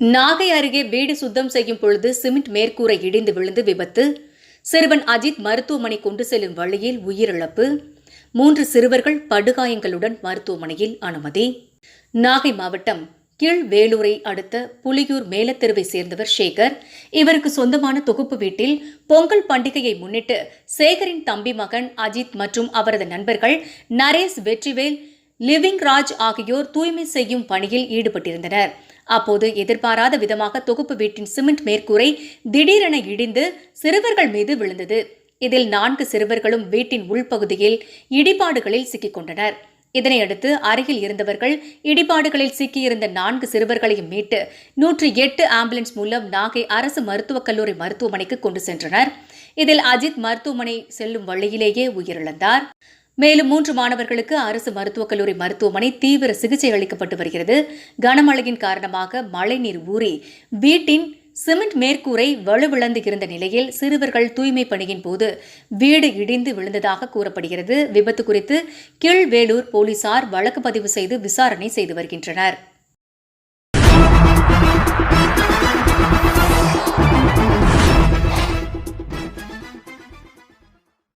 நாகை அருகே வீடு சுத்தம் செய்யும் பொழுது சிமெண்ட் மேற்கூரை இடிந்து விழுந்து விபத்து. சிறுவன் அஜித் மருத்துவமனை கொண்டு செல்லும் வழியில் உயிரிழப்பு. மூன்று சிறுவர்கள் படுகாயங்களுடன் மருத்துவமனையில் அனுமதி. நாகை மாவட்டம் கீழ்வேலூரை அடுத்த புலியூர் மேலத்தெருவை சேர்ந்தவர் சேகர். இவருக்கு சொந்தமான தொகுப்பு வீட்டில் பொங்கல் பண்டிகையை முன்னிட்டு சேகரின் தம்பி மகன் அஜித் மற்றும் அவரது நண்பர்கள் நரேஷ் வெற்றிவேல் லிவிங் ராஜ் ஆகியோர் தூய்மை செய்யும் பணியில் ஈடுபட்டிருந்தனர். அப்போது எதிர்பாராத விதமாக தொகுப்பு வீட்டின் சிமெண்ட் மேற்கூரை திடீரென இடிந்து சிறுவர்கள் மீது விழுந்தது. இதில் நான்கு சிறுவர்களும் வீட்டின் உள்பகுதியில் இடிபாடுகளில் சிக்கிக்கொண்டனர். இதனையடுத்து அருகில் இருந்தவர்கள் இடிபாடுகளில் சிக்கியிருந்த நான்கு சிறுவர்களையும் மீட்டு நூற்றி எட்டு ஆம்புலன்ஸ் மூலம் நாகை அரசு மருத்துவக் கல்லூரி மருத்துவமனைக்கு கொண்டு சென்றனர். இதில் அஜித் மருத்துவமனை செல்லும் வழியிலேயே உயிரிழந்தார். மேலும் மூன்று மாணவர்களுக்கு அரசு மருத்துவக் கல்லூரி மருத்துவமனை தீவிர சிகிச்சை அளிக்கப்பட்டு வருகிறது. கனமழையின் காரணமாக மழைநீர் ஊறி வீட்டின் சிமெண்ட் மேற்கூரை வலுவிழந்து இருந்த நிலையில் சிறுவர்கள் தூய்மை பணியின் போது வீடு இடிந்து விழுந்ததாக கூறப்படுகிறது. விபத்து குறித்து கீழ்வேலூர் போலீசார் வழக்கு பதிவு செய்து விசாரணை செய்து வருகின்றனர்.